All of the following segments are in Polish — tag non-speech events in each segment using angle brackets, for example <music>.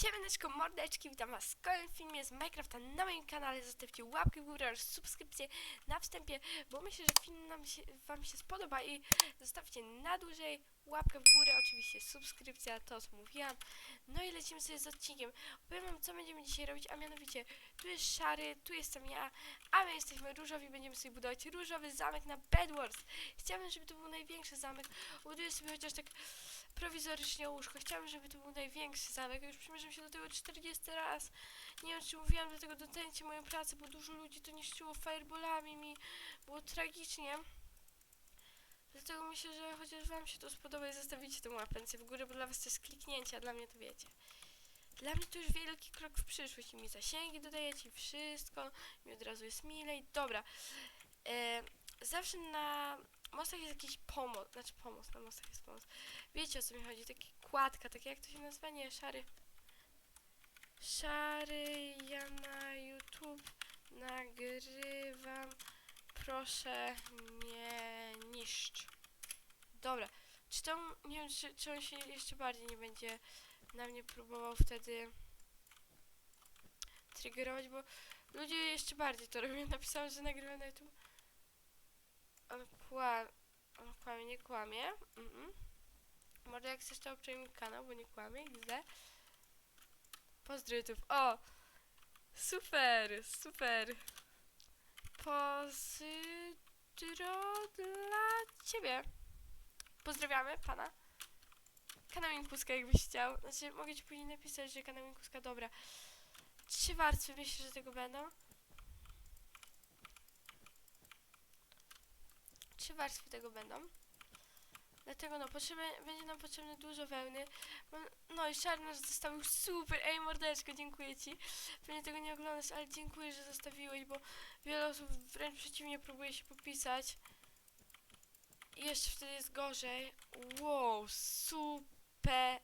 Siemaneczko, mordeczki, witam was w kolejnym filmie z Minecrafta na moim kanale. Zostawcie łapkę w górę oraz subskrypcję na wstępie, bo myślę, że film nam się, wam się spodoba i zostawcie na dłużej łapkę w górę, oczywiście subskrypcja, to co mówiłam. No i lecimy sobie z odcinkiem. Powiem wam, co będziemy dzisiaj robić, a mianowicie tu jest szary, tu jestem ja, a my jesteśmy różowi, będziemy sobie budować różowy zamek na Bedwars. Chciałabym, żeby to był największy zamek, buduję sobie chociaż tak prowizorycznie łóżko. Chciałabym, żeby to był największy zamek. Już przymierzam się do tego 40 raz. Nie wiem, czy mówiłam do tego docencie moją pracę, bo dużo ludzi to niszczyło fireballami mi. Było tragicznie. Dlatego myślę, że chociaż wam się to spodoba i zostawicie tę łapencję w górę, bo dla was to jest kliknięcie, a dla mnie to wiecie. Dla mnie to już wielki krok w przyszłość i mi zasięgi dodajecie i wszystko. Mi od razu jest milej. Dobra. E, zawsze na mostach jest jakiś pomoc, znaczy pomoc, na mostach jest pomoc. Wiecie o co mi chodzi, taki kładka, takie jak to się nazywa, nie, szary. Szary, ja na YouTube nagrywam, proszę nie niszcz. Dobra, czy to, nie wiem, czy, czy on się jeszcze bardziej nie będzie na mnie próbował wtedy triggerować, bo ludzie jeszcze bardziej to robią. <laughs> Napisałem, że nagrywam na YouTube. On on kłamie, nie kłamie. Mm -mm. Może jak chcesz to przejmij kanał, bo nie kłamie, widzę. Pozdro YouTube. O! Super, super. Pozdro dla ciebie. Pozdrawiamy pana. Kanał Inkuska jakbyś chciał. Znaczy, mogę ci później napisać, że kanał Inkuska, dobra. Trzy warstwy myślę, że tego będą. Trzy warstwy tego będą. Dlatego no, potrzebne, będzie nam potrzebne dużo wełny. No i szary nasz zostawił super. Ej, mordeczko, dziękuję ci. Pewnie tego nie oglądasz, ale dziękuję, że zostawiłeś, bo wiele osób wręcz przeciwnie próbuje się popisać. Jeszcze wtedy jest gorzej. Wow, super.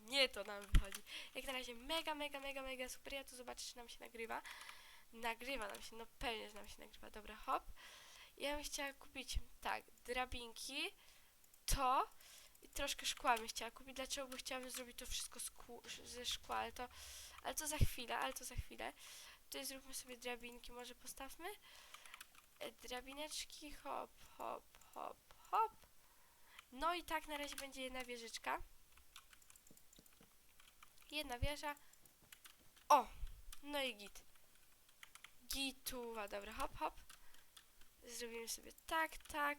Nie to nam wychodzi. Jak na razie mega, mega, mega, mega super. Ja tu zobaczę, czy nam się nagrywa. Nagrywa nam się, no pewnie, że nam się nagrywa. Dobra, hop. Ja bym chciała kupić, tak, drabinki, to i troszkę szkła bym chciała kupić. Dlaczego? Bo chciałabym zrobić to wszystko ze szkła, ale to, ale to za chwilę, ale to za chwilę. Tutaj zróbmy sobie drabinki, może postawmy. E, Drabineczki, hop, hop, hop, hop. No i tak na razie będzie jedna wieżyczka. Jedna wieża. O! No i git. Gituwa, dobra, hop, hop. Zrobimy sobie tak, tak.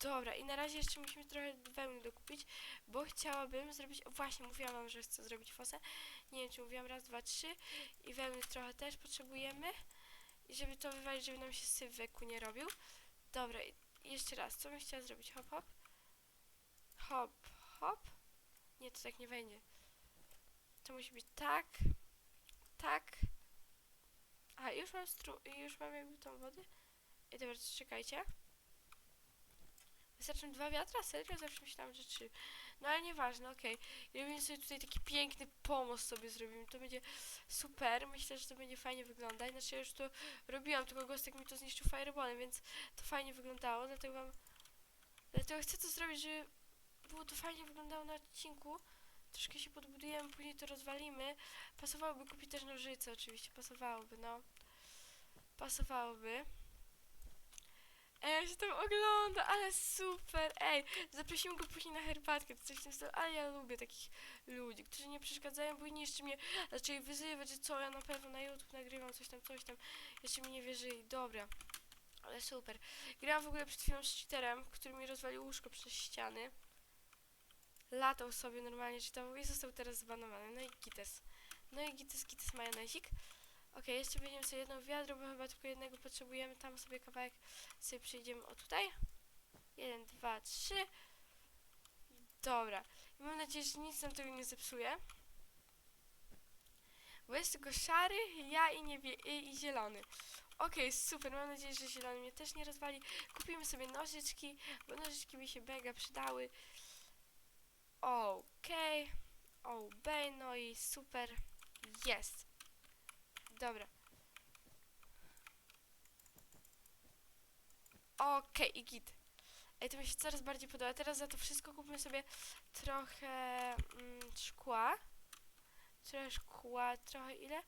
Dobra, i na razie jeszcze musimy trochę wełny dokupić, bo chciałabym zrobić, właśnie mówiłam wam, że chcę zrobić fosę. Nie wiem, czy mówiłam raz, dwa, trzy. I wełny trochę też potrzebujemy. I żeby to wywalić, żeby nam się syf nie robił. Dobra, i jeszcze raz, co bym chciała zrobić? Hop, hop. Hop, hop. Nie, to tak nie wejdzie. To musi być tak, tak. A, już mam stru... już mam jakby tą wodę. I dobra, czekajcie. Wystarczą dwa wiatra? Serio? Zawsze myślałam, że trzy. No ale nieważne, okej. I robimy sobie tutaj taki piękny pomost sobie zrobimy. To będzie super. Myślę, że to będzie fajnie wyglądać. Znaczy ja już to robiłam, tylko Gostek mi to zniszczył fireballem, więc to fajnie wyglądało. Dlatego wam... Dlatego chcę to zrobić, żeby było to fajnie wyglądało na odcinku. Troszkę się podbudujemy, później to rozwalimy. Pasowałoby kupić też nożyce, oczywiście. Pasowałoby, no. Pasowałoby. Ej, jak się tam ogląda, ale super, ej, zaprosimy go później na herbatkę, czy coś w tym stylu, ale ja lubię takich ludzi, którzy nie przeszkadzają, bo niszczy mnie, zaczęli wyzywać, że co, ja na pewno na YouTube nagrywam coś tam, coś tam, jeszcze mi nie wierzyli, dobra, ale super. Grałam w ogóle przed chwilą z cheaterem, który mi rozwalił łóżko przez ściany, latał sobie normalnie, czytał i został teraz zbanowany, no i gites, no i gites, gites majonezik. Okej, jeszcze weźmiemy sobie jedno wiadro, bo chyba tylko jednego potrzebujemy. Tam sobie kawałek sobie przyjdziemy o tutaj. Jeden, dwa, trzy. Dobra. I mam nadzieję, że nic nam tego nie zepsuje. Bo jest tylko szary, ja i, niebie i, i zielony. Okej, super. Mam nadzieję, że zielony mnie też nie rozwali. Kupimy sobie nożyczki, bo nożyczki mi się mega przydały. Okej. Okay. no i super. Jest. Dobra. Okej, i git. Ej, to mi się coraz bardziej podoba. Teraz za to wszystko kupmy sobie trochę mm, szkła. trochę szkła, trochę ile?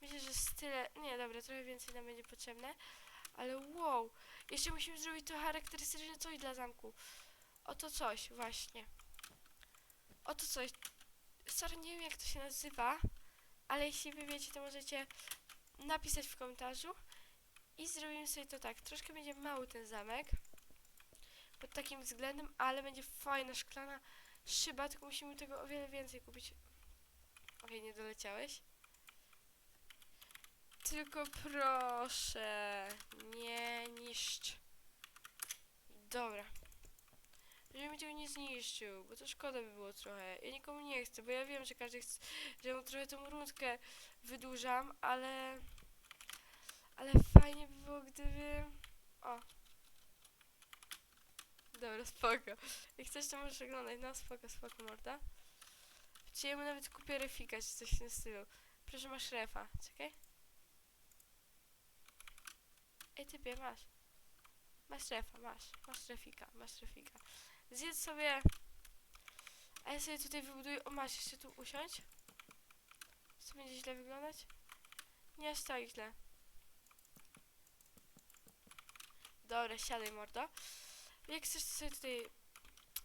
Myślę, że z tyle, nie dobra, trochę więcej nam będzie potrzebne, ale wow, jeszcze musimy zrobić to charakterystyczne coś dla zamku. Oto coś, właśnie. Oto coś. Sorry, nie wiem jak to się nazywa, ale jeśli wy wiecie, to możecie napisać w komentarzu. I zrobimy sobie to tak. Troszkę będzie mały ten zamek. Pod takim względem, ale będzie fajna szklana szyba, tylko musimy tego o wiele więcej kupić. Okej, nie doleciałeś. Tylko proszę, nie niszcz. Dobra. Żebym tego nie zniszczył, bo to szkoda by było trochę. Ja nikomu nie chcę, bo ja wiem, że każdy chce, że ja trochę tą rundkę wydłużam, ale... Ale fajnie by było, gdyby... O. Dobra, spoko. Jak chcesz, to możesz oglądać. No, spoko, spoko, morda. Ja mu nawet kupię refika, czy coś w tym stylu. Proszę, masz refa. Czekaj. Ej, typie, masz. Masz refa, masz. Masz refika, masz refika. Zjedz sobie... A ja sobie tutaj wybuduję... O, masz, jeszcze tu usiąść. To będzie źle wyglądać? Nie aż tak źle. Dobra, siadaj, mordo. Jak chcesz to sobie tutaj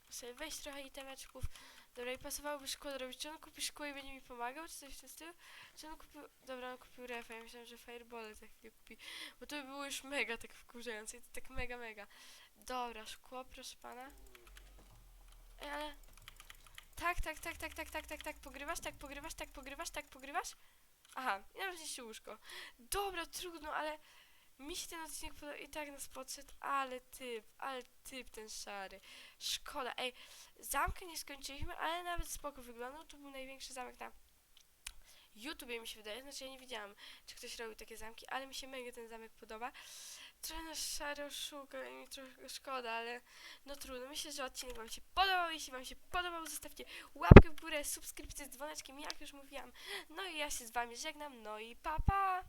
sobie wejść trochę itemeczków. Dobra, i pasowałoby szkło robić. Czy on kupi szkło i będzie mi pomagał, czy coś w tym stylu? Czy on kupił... Dobra, on kupił refa. Ja myślałam, że fireball za chwilę kupi. Bo to by było już mega tak wkurzające. I to tak mega, mega. Dobra, szkło, proszę pana. Ej, ale... Tak, tak, tak, tak, tak, tak, tak, tak. Pogrywasz, tak, pogrywasz, tak, pogrywasz, tak, pogrywasz? Aha, i nawet jeszcze łóżko. Dobra, trudno, ale... Mi się ten odcinek podoba i tak nas podszedł, ale typ, ale typ ten szary. Szkoda, ej, zamka nie skończyliśmy, ale nawet spoko wyglądał. To był największy zamek na YouTubie mi się wydaje, znaczy ja nie widziałam, czy ktoś robił takie zamki, ale mi się mega ten zamek podoba. Trochę nas szary oszuka i mi trochę szkoda, ale no trudno. Myślę, że odcinek wam się podobał. Jeśli wam się podobał, zostawcie łapkę w górę, subskrypcję z dzwoneczkiem, jak już mówiłam. No i ja się z wami żegnam, no i pa pa!